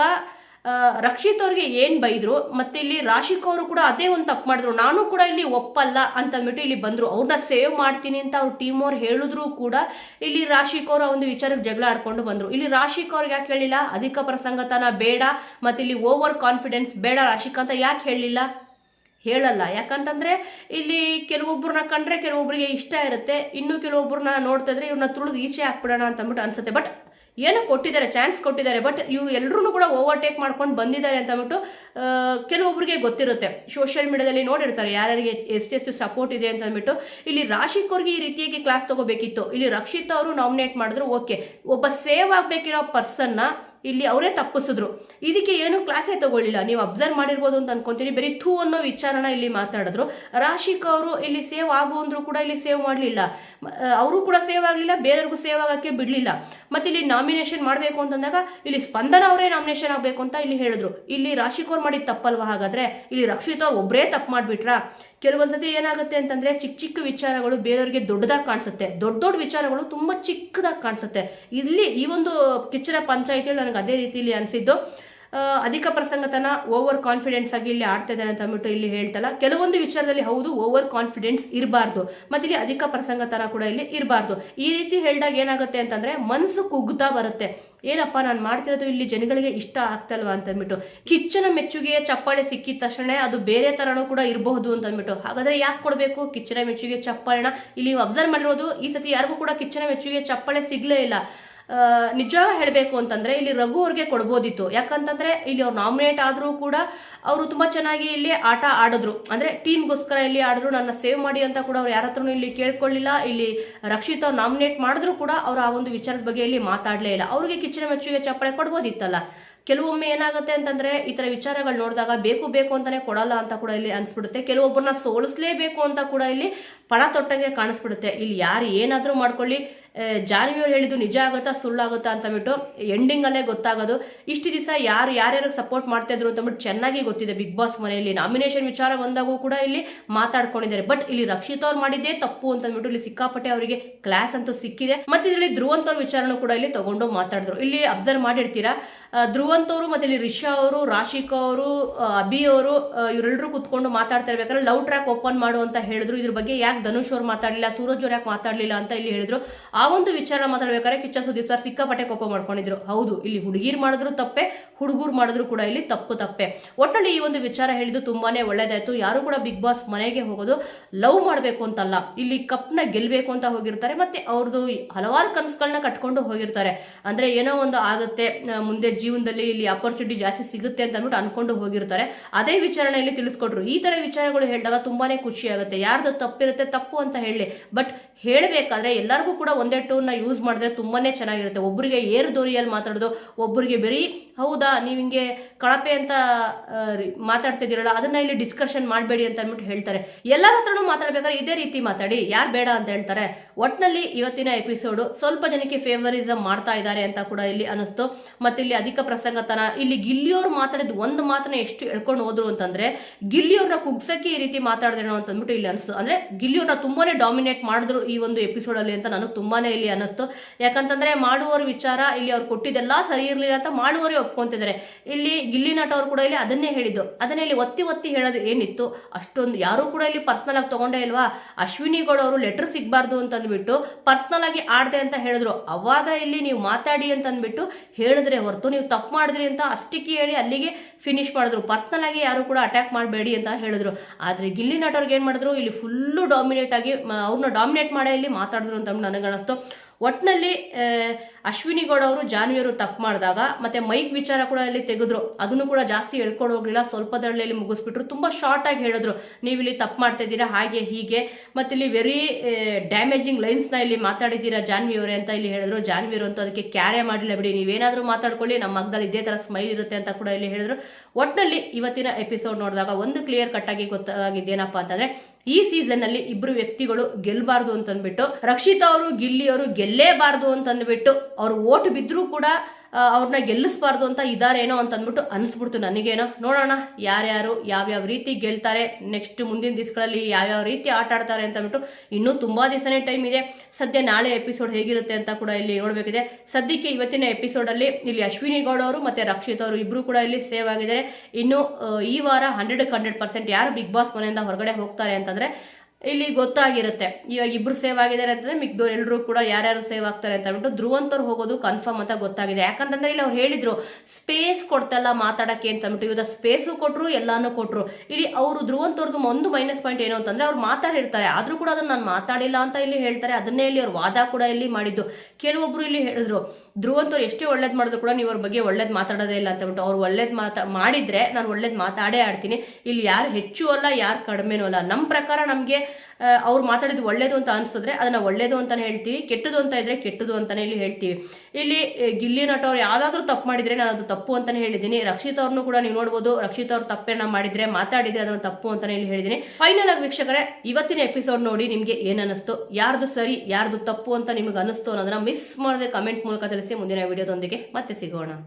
ರಕ್ಷಿತ್ ಅವ್ರಿಗೆ ಏನ್ ಬೈದರು, ಮತ್ತೆ ಇಲ್ಲಿ ರಾಶಿಕ್ ಅವರು ಕೂಡ ಅದೇ ಒಂದು ತಪ್ಪು ಮಾಡಿದ್ರು. ನಾನು ಕೂಡ ಇಲ್ಲಿ ಒಪ್ಪಲ್ಲ ಅಂತ ಅಂದ್ಬಿಟ್ಟು ಇಲ್ಲಿ ಬಂದ್ರು. ಅವ್ರನ್ನ ಸೇವ್ ಮಾಡ್ತೀನಿ ಅಂತ ಅವ್ರ ಟೀಮ್ ಅವ್ರು ಹೇಳಿದ್ರು ಕೂಡ ಇಲ್ಲಿ ರಾಶಿಕ್ ಅವ್ರ ಒಂದು ವಿಚಾರಕ್ಕೆ ಜಗಳ ಆಡ್ಕೊಂಡು ಬಂದ್ರು. ಇಲ್ಲಿ ರಾಶಿಕ್ ಅವ್ರಿಗೆ ಯಾಕೆ ಹೇಳಿಲ್ಲ? ಅಧಿಕ ಪ್ರಸಂಗತನ ಬೇಡ, ಮತ್ತೆ ಇಲ್ಲಿ ಓವರ್ ಕಾನ್ಫಿಡೆನ್ಸ್ ಬೇಡ ರಾಶಿಕ್ ಅಂತ ಯಾಕೆ ಹೇಳಿಲ್ಲ? ಹೇಳಲ್ಲ. ಯಾಕಂತಂದ್ರೆ ಇಲ್ಲಿ ಕೆಲವೊಬ್ಬರನ್ನ ಕಂಡ್ರೆ ಕೆಲವೊಬ್ಬರಿಗೆ ಇಷ್ಟ ಇರುತ್ತೆ. ಇನ್ನು ಕೆಲವೊಬ್ಬರನ್ನ ನೋಡ್ತಾ ಇದ್ರೆ ಇವ್ರನ್ನ ತುಳಿದು ಈಚೆ ಹಾಕ್ಬಿಡೋಣ ಅಂತ ಅಂದ್ಬಿಟ್ಟು ಅನ್ಸುತ್ತೆ. ಬಟ್ ಏನೋ ಕೊಟ್ಟಿದ್ದಾರೆ ಚಾನ್ಸ್ ಕೊಟ್ಟಿದ್ದಾರೆ ಬಟ್ ಇವ್ರು ಎಲ್ಲರೂ ಕೂಡ ಓವರ್ಟೇಕ್ ಮಾಡ್ಕೊಂಡು ಬಂದಿದ್ದಾರೆ ಅಂತ ಅಂದ್ಬಿಟ್ಟು ಕೆಲವೊಬ್ಬರಿಗೆ ಗೊತ್ತಿರುತ್ತೆ. ಸೋಷಿಯಲ್ ಮೀಡಿಯಾದಲ್ಲಿ ನೋಡಿರ್ತಾರೆ, ಯಾರ್ಯಾರಿಗೆ ಎಷ್ಟೆಷ್ಟು ಸಪೋರ್ಟ್ ಇದೆ ಅಂತ ಅಂದ್ಬಿಟ್ಟು ಇಲ್ಲಿ ರಾಶಿಕ್ ಅವ್ರಿಗೆ ಈ ರೀತಿಯಾಗಿ ಕ್ಲಾಸ್ ತಗೋಬೇಕಿತ್ತು. ಇಲ್ಲಿ ರಕ್ಷಿತ್ ಅವರು ನಾಮಿನೇಟ್ ಮಾಡಿದ್ರು ಓಕೆ ಒಬ್ಬ ಸೇವ್ ಆಗಬೇಕಿರೋ ಪರ್ಸನ್ನ ಇಲ್ಲಿ ಅವರೇ ತಪ್ಪಿಸಿದ್ರು. ಇದಕ್ಕೆ ಏನು ಕ್ಲಾಸೇ ತಗೊಳ್ಳಿಲ್ಲ. ನೀವು ಅಬ್ಸರ್ವ್ ಮಾಡಿರ್ಬೋದು ಅಂತ ಅನ್ಕೊಂತೀನಿ. ಬರೀ ಥೂ ಅನ್ನೋ ವಿಚಾರನ ಇಲ್ಲಿ ಮಾತಾಡಿದ್ರು. ರಾಶಿಕ್ ಅವರು ಇಲ್ಲಿ ಸೇವ್ ಆಗು ಅಂದ್ರು ಕೂಡ ಇಲ್ಲಿ ಸೇವ್ ಮಾಡಲಿಲ್ಲ. ಅವರು ಕೂಡ ಸೇವ್ ಆಗಲಿಲ್ಲ. ಬೇರೆಯವ್ರಿಗೂ ಸೇವ್ ಆಗೋಕ್ಕೆ ಬಿಡಲಿಲ್ಲ. ಮತ್ತೆ ಇಲ್ಲಿ ನಾಮಿನೇಷನ್ ಮಾಡಬೇಕು ಅಂತಂದಾಗ ಇಲ್ಲಿ ಸ್ಪಂದನ ಅವರೇ ನಾಮಿನೇಷನ್ ಆಗಬೇಕು ಅಂತ ಇಲ್ಲಿ ಹೇಳಿದ್ರು. ಇಲ್ಲಿ ರಾಶಿಕ್ ಅವ್ರು ಮಾಡಿದ ತಪ್ಪಲ್ವಾ? ಹಾಗಾದರೆ ಇಲ್ಲಿ ರಕ್ಷಿತ್ ಅವ್ರು ಒಬ್ಬರೇ ತಪ್ಪು ಮಾಡಿಬಿಟ್ರಾ? ಕೆಲವೊಂದ್ಸತಿ ಏನಾಗುತ್ತೆ ಅಂತಂದ್ರೆ ಚಿಕ್ಕ ಚಿಕ್ಕ ವಿಚಾರಗಳು ಬೇರೆಯವರಿಗೆ ದೊಡ್ಡದಾಗಿ ಕಾಣಿಸುತ್ತೆ. ದೊಡ್ಡ ದೊಡ್ಡ ವಿಚಾರಗಳು ತುಂಬಾ ಚಿಕ್ಕದಾಗಿ ಕಾಣಿಸುತ್ತೆ. ಇಲ್ಲಿ ಈ ಒಂದು ಕಿಚ್ಚನ ಪಂಚಾಯಿತಿಯಲ್ಲಿ ನನಗೆ ಅದೇ ರೀತಿಯಲ್ಲಿ ಅನಿಸಿದ್ದು ಅಧಿಕ ಪ್ರಸಂಗತನ, ಓವರ್ ಕಾನ್ಫಿಡೆನ್ಸ್ ಆಗಿ ಇಲ್ಲಿ ಆಡ್ತಾ ಇದ್ದಾನೆ ಅಂತ ಅಂದ್ಬಿಟ್ಟು ಇಲ್ಲಿ ಹೇಳ್ತಲ್ಲ. ಕೆಲವೊಂದು ವಿಚಾರದಲ್ಲಿ ಹೌದು, ಓವರ್ ಕಾನ್ಫಿಡೆನ್ಸ್ ಇರಬಾರ್ದು. ಮತ್ತೆ ಇಲ್ಲಿ ಅಧಿಕ ಪ್ರಸಂಗತನ ಕೂಡ ಇಲ್ಲಿ ಇರಬಾರ್ದು. ಈ ರೀತಿ ಹೇಳಿದಾಗ ಏನಾಗುತ್ತೆ ಅಂತಂದ್ರೆ ಮನಸ್ಸು ಕುಗ್ತಾ ಬರುತ್ತೆ. ಏನಪ್ಪ, ನಾನು ಮಾಡ್ತಿರೋದು ಇಲ್ಲಿ ಜನಗಳಿಗೆ ಇಷ್ಟ ಆಗ್ತಲ್ವಾ ಅಂತ ಅಂದ್ಬಿಟ್ಟು ಕಿಚ್ಚನ ಮೆಚ್ಚುಗೆಯ ಚಪ್ಪಾಳೆ ಸಿಕ್ಕಿದ ತಕ್ಷಣ ಅದು ಬೇರೆ ತರನೂ ಕೂಡ ಇರಬಹುದು ಅಂತ ಅಂದ್ಬಿಟ್ಟು ಹಾಗಾದ್ರೆ ಯಾಕೆ ಕೊಡಬೇಕು ಕಿಚ್ಚನ ಮೆಚ್ಚುಗೆ ಚಪ್ಪಾಳೆನ? ಇಲ್ಲಿ ಅಬ್ಸರ್ವ್ ಮಾಡಿರೋದು ಈ ಸತಿ ಯಾರಿಗೂ ಕೂಡ ಕಿಚ್ಚನ ಮೆಚ್ಚುಗೆ ಚಪ್ಪಾಳೆ ಸಿಗ್ಲೇ ಇಲ್ಲ. ನಿಜ ಹೇಳಬೇಕು ಅಂತಂದ್ರೆ ಇಲ್ಲಿ ರಘು ಅವ್ರಿಗೆ ಕೊಡ್ಬೋದಿತ್ತು. ಯಾಕಂತಂದ್ರೆ ಇಲ್ಲಿ ಅವ್ರು ನಾಮಿನೇಟ್ ಆದ್ರೂ ಕೂಡ ಅವರು ತುಂಬಾ ಚೆನ್ನಾಗಿ ಇಲ್ಲಿ ಆಟ ಆಡಿದ್ರು. ಅಂದ್ರೆ ಟೀಮ್ಗೋಸ್ಕರ ಇಲ್ಲಿ ಆಡಿದ್ರು, ನನ್ನ ಸೇವ್ ಮಾಡಿ ಅಂತ ಕೂಡ ಅವ್ರು ಯಾರ ಹತ್ರನೂ ಇಲ್ಲಿ ಕೇಳ್ಕೊಳ್ಳಿಲ್ಲ. ಇಲ್ಲಿ ರಕ್ಷಿತ ಅವ್ರು ನಾಮಿನೇಟ್ ಮಾಡಿದ್ರು ಕೂಡ ಅವ್ರು ಆ ಒಂದು ವಿಚಾರದ ಬಗ್ಗೆ ಇಲ್ಲಿ ಮಾತಾಡಲೇ ಇಲ್ಲ. ಅವ್ರಿಗೆ ಕಿಚ್ಚನ ಮೆಚ್ಚುಗೆ ಚಪ್ಪಾಳೆ ಕೊಡ್ಬೋದಿತ್ತಲ್ಲ. ಕೆಲವೊಮ್ಮೆ ಏನಾಗುತ್ತೆ ಅಂತಂದ್ರೆ ಈ ತರ ವಿಚಾರಗಳು ನೋಡಿದಾಗ ಬೇಕು ಬೇಕು ಅಂತಾನೆ ಕೊಡಲ್ಲ ಅಂತ ಕೂಡ ಇಲ್ಲಿ ಅನ್ಸ್ಬಿಡುತ್ತೆ. ಕೆಲವೊಬ್ಬರನ್ನ ಸೋಲಿಸ್ಲೇಬೇಕು ಅಂತ ಕೂಡ ಇಲ್ಲಿ ಪಣ ತೊಟ್ಟಂಗೆ ಕಾಣಿಸ್ಬಿಡುತ್ತೆ. ಇಲ್ಲಿ ಯಾರು ಏನಾದರೂ ಮಾಡ್ಕೊಳ್ಳಿ. ಜಾನ್ವಿಯವ್ರು ಹೇಳಿದ್ದು ನಿಜ ಆಗುತ್ತಾ ಸುಳ್ಳಾಗುತ್ತಾ ಎಂಡಿಂಗಲ್ಲೇ ಎಂಡಿಂಗ್ ಅಲ್ಲೇ ಗೊತ್ತಾಗೋದು. ಇಷ್ಟು ದಿವಸ ಯಾರು ಯಾರ್ಯಾರಿಗೆ ಸಪೋರ್ಟ್ ಮಾಡ್ತಾ ಇದ್ರು ಅಂತಂದ್ಬಿಟ್ಟು ಚೆನ್ನಾಗಿ ಗೊತ್ತಿದೆ ಬಿಗ್ ಬಾಸ್ ಮನೆಯಲ್ಲಿ. ನಾಮಿನೇಷನ್ ವಿಚಾರ ಬಂದಾಗೂ ಕೂಡ ಇಲ್ಲಿ ಮಾತಾಡ್ಕೊಂಡಿದ್ದಾರೆ. ಬಟ್ ಇಲ್ಲಿ ರಕ್ಷಿತ್ ಅವ್ರು ಮಾಡಿದ್ದೇ ತಪ್ಪು ಅಂತ ಅಂದ್ಬಿಟ್ಟು ಇಲ್ಲಿ ಸಿಕ್ಕಾಪಟ್ಟೆ ಅವರಿಗೆ ಕ್ಲಾಸ್ ಅಂತೂ ಸಿಕ್ಕಿದೆ. ಮತ್ತೆ ಇದರಲ್ಲಿ ಧ್ರುವಂತ ಅವ್ರ ವಿಚಾರನೂ ಕೂಡ ಇಲ್ಲಿ ತಗೊಂಡು ಮಾತಾಡಿದ್ರು. ಇಲ್ಲಿ ಅಬ್ಸರ್ವ್ ಮಾಡಿರ್ತೀರಾ? ಆ, ಧ್ರುವಂತ್ ಅವರು ಮತ್ತೆ ಇಲ್ಲಿ ರಿಷಾ ಅವರು, ರಾಶಿಕಾ ಅವರು ಅಭಿ ಅವರು ಇವರೆಲ್ಲರೂ ಕುತ್ಕೊಂಡು ಮಾತಾಡ್ತಾ ಇರ್ಬೇಕಾದ್ರೆ ಲವ್ ಟ್ರ್ಯಾಕ್ ಓಪನ್ ಮಾಡು ಅಂತ ಹೇಳಿದ್ರು. ಇದ್ರ ಬಗ್ಗೆ ಯಾಕೆ ಧನುಷ್ ಅವ್ರು ಮಾತಾಡಲಿಲ್ಲ, ಸೂರಜ್ ಅವ್ರು ಯಾಕೆ ಮಾತಾಡಲಿಲ್ಲ ಅಂತ ಇಲ್ಲಿ ಹೇಳಿದ್ರು. ಆ ಒಂದು ವಿಚಾರ ಮಾತಾಡ್ಬೇಕಾದ್ರೆ ಕಿಚ್ಚ ಸುದೀಪ್ ಸರ್ ಸಿಕ್ಕಾಪಟ್ಟೆ ಕೋಪ ಮಾಡ್ಕೊಂಡಿದ್ರು. ಹೌದು, ಇಲ್ಲಿ ಹುಡುಗಿರ್ ಮಾಡಿದ್ರು ತಪ್ಪೆ, ಹುಡುಗರು ಮಾಡಿದ್ರು ಕೂಡ ಇಲ್ಲಿ ತಪ್ಪು ತಪ್ಪೆ. ಒಟ್ಟಲ್ಲಿ ಈ ಒಂದು ವಿಚಾರ ಹೇಳಿದ್ದು ತುಂಬಾನೇ ಒಳ್ಳೇದಾಯ್ತು. ಯಾರು ಕೂಡ ಬಿಗ್ ಬಾಸ್ ಮನೆಗೆ ಹೋಗೋದು ಲವ್ ಮಾಡಬೇಕು ಅಂತಲ್ಲ. ಇಲ್ಲಿ ಕಪ್ನ ಗೆಲ್ಬೇಕು ಅಂತ ಹೋಗಿರ್ತಾರೆ, ಮತ್ತೆ ಅವ್ರದ್ದು ಹಲವಾರು ಕನಸುಗಳನ್ನ ಕಟ್ಕೊಂಡು ಹೋಗಿರ್ತಾರೆ. ಅಂದ್ರೆ ಏನೋ ಒಂದು ಆಗುತ್ತೆ ಮುಂದೆ ಜೀವನದಲ್ಲಿ ಇಲ್ಲಿ ಅಪರ್ಚುನಿಟಿ ಜಾಸ್ತಿ ಸಿಗುತ್ತೆ ಅಂತ ಅಂದ್ಬಿಟ್ಟು ಅನ್ಕೊಂಡು ಹೋಗಿರ್ತಾರೆ. ಅದೇ ವಿಚಾರಣೆಯಲ್ಲಿ ತಿಳಿಸ್ಕೊಟ್ರು. ಈ ತರ ವಿಚಾರಗಳು ಹೇಳಿದಾಗ ತುಂಬಾನೇ ಖುಷಿ ಆಗುತ್ತೆ. ಯಾರ್ದು ತಪ್ಪಿರುತ್ತೆ ತಪ್ಪು ಅಂತ ಹೇಳಿ. ಬಟ್ ಹೇಳಬೇಕಾದ್ರೆ ಎಲ್ಲರಿಗೂ ಕೂಡ ಒಂದೇ ಟೂರ್ನ ಯೂಸ್ ಮಾಡಿದ್ರೆ ತುಂಬಾನೇ ಚೆನ್ನಾಗಿರುತ್ತೆ. ಒಬ್ಬರಿಗೆ ಏರ್ ದೋರಿಯಲ್ಲಿ ಮಾತಾಡೋದು ಒಬ್ಬರಿಗೆ ಬರೀ ಹೌದಾ? ನೀವು ಹಿಂಗೆ ಕಳಪೆ ಅಂತ ಮಾತಾಡ್ತಿದ್ದೀರಲ್ಲ, ಅದನ್ನ ಇಲ್ಲಿ ಡಿಸ್ಕಷನ್ ಮಾಡಬೇಡಿ ಅಂತ ಅಂದ್ಬಿಟ್ಟು ಹೇಳ್ತಾರೆ. ಎಲ್ಲರ ಹತ್ರನೂ ಮಾತಾಡ್ಬೇಕಾದ್ರೆ ಇದೇ ರೀತಿ ಮಾತಾಡಿ, ಯಾರು ಬೇಡ ಅಂತ ಹೇಳ್ತಾರೆ. ಒಟ್ನಲ್ಲಿ ಇವತ್ತಿನ ಎಪಿಸೋಡು ಸ್ವಲ್ಪ ಜನಕ್ಕೆ ಫೇವರಿಸಮ್ ಮಾಡ್ತಾ ಇದ್ದಾರೆ ಅಂತ ಕೂಡ ಇಲ್ಲಿ ಅನಿಸ್ತು ಮತ್ತೆ ಇಲ್ಲಿ ಅಧಿಕ ಪ್ರಸಂಗತನ, ಇಲ್ಲಿ ಗಿಲ್ಲಿಯವ್ರು ಮಾತಾಡಿದ ಒಂದು ಮಾತನ್ನ ಎಷ್ಟು ಎಳ್ಕೊಂಡು ಹೋದ್ರು ಅಂತಂದ್ರೆ ಗಿಲ್ಲಿಯವ್ರನ್ನ ಕುಗ್ಸಕ್ಕೆ ಈ ರೀತಿ ಮಾತಾಡಿದ್ರೇನೋ ಅಂತ ಅಂದ್ಬಿಟ್ಟು ಇಲ್ಲಿ ಅನಿಸ್ತು ಅಂದ್ರೆ ಗಿಲ್ಲಿಯವ್ರನ್ನ ತುಂಬಾನೇ ಡಾಮಿನೇಟ್ ಮಾಡಿದ್ರು ಈ ಒಂದು ಎಪಿಸೋಡ್ ಅಲ್ಲಿ ಅಂತ ನನಗೆ ತುಂಬಾನೇ ಇಲ್ಲಿ ಅನಿಸ್ತು ಯಾಕಂತಂದ್ರೆ ಮಾಡುವವ್ರ ವಿಚಾರ, ಇಲ್ಲಿ ಅವ್ರು ಕೊಟ್ಟಿದ್ದೆಲ್ಲ ಸರಿ ಇರಲಿಲ್ಲ ಅಂತ ಮಾಡುವವರೇ ಒಪ್ಕೊಂತಿದ್ದಾರೆ ಇಲ್ಲಿ ಗಿಲ್ಲಿ ನಟ ಅವರು ಕೂಡ ಇಲ್ಲಿ ಅದನ್ನೇ ಹೇಳಿದ್ದು. ಅದನ್ನೇ ಇಲ್ಲಿ ಒತ್ತಿ ಒತ್ತಿ ಹೇಳೋದು ಏನಿತ್ತು? ಅಷ್ಟೊಂದು ಯಾರು ಕೂಡ ಇಲ್ಲಿ ಪರ್ಸನಲ್ ಆಗಿ ತಗೊಂಡೇ ಇಲ್ವಾ? ಅಶ್ವಿನಿ ಗೌಡ ಅವರು ಲೆಟರ್ ಸಿಗಬಾರ್ದು ಅಂತ ಪರ್ಸ್ನಲ್ ಆಗಿ ಆಡ್ದೆ ಅಂತ ಹೇಳಿದ್ರು. ಅವಾಗ ಇಲ್ಲಿ ನೀವು ಮಾತಾಡಿ ಅಂತ ಅಂದ್ಬಿಟ್ಟು ಹೇಳಿದ್ರೆ ಹೊರತು ನೀವು ತಪ್ಪು ಮಾಡಿದ್ರಿ ಅಂತ ಅಷ್ಟಕ್ಕೆ ಹೇಳಿ ಅಲ್ಲಿಗೆ ಫಿನಿಶ್ ಮಾಡಿದ್ರು. ಪರ್ಸನಲ್ ಆಗಿ ಯಾರು ಕೂಡ ಅಟ್ಯಾಕ್ ಮಾಡಬೇಡಿ ಅಂತ ಹೇಳಿದ್ರು. ಆದ್ರೆ ಗಿಲ್ಲಿ ನಟವ್ರಿಗೆ ಏನು ಮಾಡಿದ್ರು? ಇಲ್ಲಿ ಫುಲ್ಲು ಡಾಮಿನೇಟ್ ಆಗಿ ಅವ್ರನ್ನ ಡಾಮಿನೇಟ್ ಮಾಡೇ ಇಲ್ಲಿ ಮಾತಾಡಿದ್ರು ಅಂತ ನನಗೆ ಅನಿಸ್ತು ಒಟ್ನಲ್ಲಿ ಆ, ಅಶ್ವಿನಿ ಗೌಡ ಅವರು ಜಾನ್ವಿಯವರು ತಪ್ಪು ಮಾಡಿದಾಗ ಮತ್ತೆ ಮೈಕ್ ವಿಚಾರ ಕೂಡ ಅಲ್ಲಿ ತೆಗೆದ್ರು. ಅದನ್ನು ಕೂಡ ಜಾಸ್ತಿ ಹೇಳ್ಕೊಂಡು ಹೋಗ್ಲಿಲ್ಲ ಸ್ವಲ್ಪದರಲ್ಲಿ ಮುಗಿಸ್ಬಿಟ್ರು. ತುಂಬ ಶಾರ್ಟ್ ಆಗಿ ಹೇಳಿದ್ರು ನೀವು ಇಲ್ಲಿ ತಪ್ಪು ಮಾಡ್ತಾ ಇದ್ದೀರಾ ಹಾಗೆ ಹೀಗೆ. ಮತ್ತೆ ಇಲ್ಲಿ ವೆರಿ ಡ್ಯಾಮೇಜಿಂಗ್ ಲೈನ್ಸ್ನ ಇಲ್ಲಿ ಮಾತಾಡಿದ್ದೀರಾ ಜಾನ್ವಿ ಅವರೇ ಅಂತ ಇಲ್ಲಿ ಹೇಳಿದ್ರು. ಜಾನ್ವಿಯವರು ಅಂತ ಅದಕ್ಕೆ ಕ್ಯಾರೇ ಮಾಡಿಲ್ಲ ಬಿಡಿ ನೀವೇನಾದರೂ ಮಾತಾಡ್ಕೊಳ್ಳಿ ನಮ್ಮ ಮಗದಲ್ಲಿ ಇದೇ ತರ ಸ್ಮೈಲ್ ಇರುತ್ತೆ ಅಂತ ಕೂಡ ಇಲ್ಲಿ ಹೇಳಿದ್ರು. ಒಟ್ನಲ್ಲಿ ಇವತ್ತಿನ ಎಪಿಸೋಡ್ ನೋಡಿದಾಗ ಒಂದು ಕ್ಲಿಯರ್ ಕಟ್ ಆಗಿ ಗೊತ್ತಾಗಿದ್ದೇನಪ್ಪ ಅಂತಂದ್ರೆ ಈ ಸೀಸನ್ ಅಲ್ಲಿ ಇಬ್ರು ವ್ಯಕ್ತಿಗಳು ಗೆಲ್ಲಬಾರ್ದು ಅಂತಂದ್ಬಿಟ್ಟು ರಕ್ಷಿತಾ ಅವರು, ಗಿಲ್ಲಿ ಅವರು ಗೆಲ್ಲೇಬಾರ್ದು ಅಂತಂದ್ಬಿಟ್ಟು ಅವ್ರು ಓಟ್ ಬಿದ್ದರೂ ಕೂಡ ಅವ್ರನ್ನ ಗೆಲ್ಲಿಸ್ಬಾರ್ದು ಅಂತ ಇದಾರೇನೋ ಅಂತ ಅಂದ್ಬಿಟ್ಟು ಅನಿಸ್ಬಿಡ್ತು ನನಗೇನೋ. ನೋಡೋಣ, ಯಾರ್ಯಾರು ಯಾವ್ಯಾವ ರೀತಿ ಗೆಲ್ತಾರೆ ನೆಕ್ಸ್ಟ್ ಮುಂದಿನ ದಿವಸಗಳಲ್ಲಿ ಯಾವ್ಯಾವ ರೀತಿ ಆಟ ಆಡ್ತಾರೆ ಅಂತ ಅಂದ್ಬಿಟ್ಟು ಇನ್ನೂ ತುಂಬಾ ದಿವಸನೇ ಟೈಮ್ ಇದೆ. ಸದ್ಯ ನಾಳೆ ಎಪಿಸೋಡ್ ಹೇಗಿರುತ್ತೆ ಅಂತ ಕೂಡ ಇಲ್ಲಿ ನೋಡಬೇಕಿದೆ. ಸದ್ಯಕ್ಕೆ ಇವತ್ತಿನ ಎಪಿಸೋಡಲ್ಲಿ ಇಲ್ಲಿ ಅಶ್ವಿನಿ ಗೌಡ ಅವರು ಮತ್ತೆ ರಕ್ಷಿತ್ ಅವರು ಇಬ್ರು ಕೂಡ ಇಲ್ಲಿ ಸೇವ್ ಆಗಿದ್ದಾರೆ. ಇನ್ನು ಈ ವಾರ ಹಂಡ್ರೆಡ್ ಹಂಡ್ರೆಡ್ ಪರ್ಸೆಂಟ್ ಯಾರು ಬಿಗ್ ಬಾಸ್ ಮನೆಯಿಂದ ಹೊರಗಡೆ ಹೋಗ್ತಾರೆ ಅಂತಂದ್ರೆ ಇಲ್ಲಿ ಗೊತ್ತಾಗಿರುತ್ತೆ. ಇವಾಗ ಇಬ್ರು ಸೇವ್ ಆಗಿದ್ದಾರೆ ಅಂತಂದ್ರೆ ಮಿಕ್ದವ್ರು ಎಲ್ಲರೂ ಕೂಡ ಯಾರ್ಯಾರು ಸೇವ್ ಆಗ್ತಾರೆ ಅಂತ ಅಂದ್ಬಿಟ್ಟು ಧ್ರುವಂತವ್ರು ಹೋಗೋದು ಕನ್ಫರ್ಮ್ ಅಂತ ಗೊತ್ತಾಗಿದೆ. ಯಾಕಂತಂದ್ರೆ ಇಲ್ಲಿ ಅವ್ರು ಹೇಳಿದ್ರು ಸ್ಪೇಸ್ ಕೊಡ್ತಲ್ಲ ಮಾತಾಡಕ್ಕೆ ಅಂತ ಅಂದ್ಬಿಟ್ಟು ಇವಾಗ ಸ್ಪೇಸು ಕೊಟ್ರು, ಎಲ್ಲಾನು ಕೊಟ್ರು. ಇಲ್ಲಿ ಅವರು ಧ್ರುವಂತವ್ರದ್ದು ಒಂದು ಮೈನಸ್ ಪಾಯಿಂಟ್ ಏನು ಅಂತಂದ್ರೆ ಅವ್ರು ಮಾತಾಡಿರ್ತಾರೆ. ಆದ್ರೂ ಕೂಡ ಅದನ್ನ ನಾನು ಮಾತಾಡಿಲ್ಲ ಅಂತ ಇಲ್ಲಿ ಹೇಳ್ತಾರೆ. ಅದನ್ನೇ ಇಲ್ಲಿ ಅವ್ರು ವಾದ ಕೂಡ ಇಲ್ಲಿ ಮಾಡಿದ್ದು. ಕೆಲವೊಬ್ರು ಇಲ್ಲಿ ಹೇಳಿದ್ರು, ಧ್ರುವಂತವ್ರು ಎಷ್ಟೇ ಒಳ್ಳೇದು ಮಾಡಿದ್ರು ಕೂಡ ನೀವು ಅವ್ರ ಬಗ್ಗೆ ಒಳ್ಳೇದು ಮಾತಾಡೋದೇ ಇಲ್ಲ ಅಂತ ಬಿಟ್ಟು ಅವ್ರು ಒಳ್ಳೇದ್ ಮಾತಾ, ಮಾಡಿದ್ರೆ ನಾನು ಒಳ್ಳೇದು ಮಾತಾಡೇ ಆಡ್ತೀನಿ. ಇಲ್ಲಿ ಯಾರು ಹೆಚ್ಚು ಅಲ್ಲ, ಯಾರು ಕಡಿಮೆನೂ ಅಲ್ಲ. ನಮ್ಮ ಪ್ರಕಾರ ನಮಗೆ ಅವ್ರು ಮಾತಾಡಿದ್ದು ಒಳ್ಳೇದು ಅಂತ ಅನ್ಸಿದ್ರೆ ಅದನ್ನ ಒಳ್ಳೇದು ಅಂತಾನೆ ಹೇಳ್ತೀವಿ, ಕೆಟ್ಟದು ಅಂತ ಇದ್ರೆ ಕೆಟ್ಟದು ಅಂತಾನೆ ಇಲ್ಲಿ ಹೇಳ್ತೀವಿ. ಇಲ್ಲಿ ಗಿಲ್ಲಿ ನಟ ಅವ್ರು ಯಾವ್ದಾದ್ರು ತಪ್ಪು ಮಾಡಿದ್ರೆ ನಾನು ಅದು ತಪ್ಪು ಅಂತಾನೆ ಹೇಳಿದ್ದೀನಿ. ರಕ್ಷಿತ್ ಅವ್ರನ್ನು ಕೂಡ ನೀವು ನೋಡ್ಬೋದು. ರಕ್ಷಿತ್ ಅವ್ರು ತಪ್ಪೇನ ಮಾಡಿದ್ರೆ, ಮಾತಾಡಿದ್ರೆ ಅದನ್ನು ತಪ್ಪು ಅಂತಾನೆ ಇಲ್ಲಿ ಹೇಳಿದ್ದೀನಿ. ಫೈನಲ್ ಆಗಿ ವೀಕ್ಷಕರೇ, ಇವತ್ತಿನ ಎಪಿಸೋಡ್ ನೋಡಿ ನಿಮಗೆ ಏನ್ ಅನಿಸ್ತು ಯಾರ್ದು ಸರಿ, ಯಾರ್ದು ತಪ್ಪು ಅಂತ ನಿಮ್ಗೆ ಅನಿಸ್ತು ಅನ್ನೋದನ್ನ ಮಿಸ್ ಮಾಡದೆ ಕಮೆಂಟ್ ಮೂಲಕ ತಿಳಿಸಿ ಮುಂದಿನ ವಿಡಿಯೋದೊಂದಿಗೆ ಮತ್ತೆ ಸಿಗೋಣ.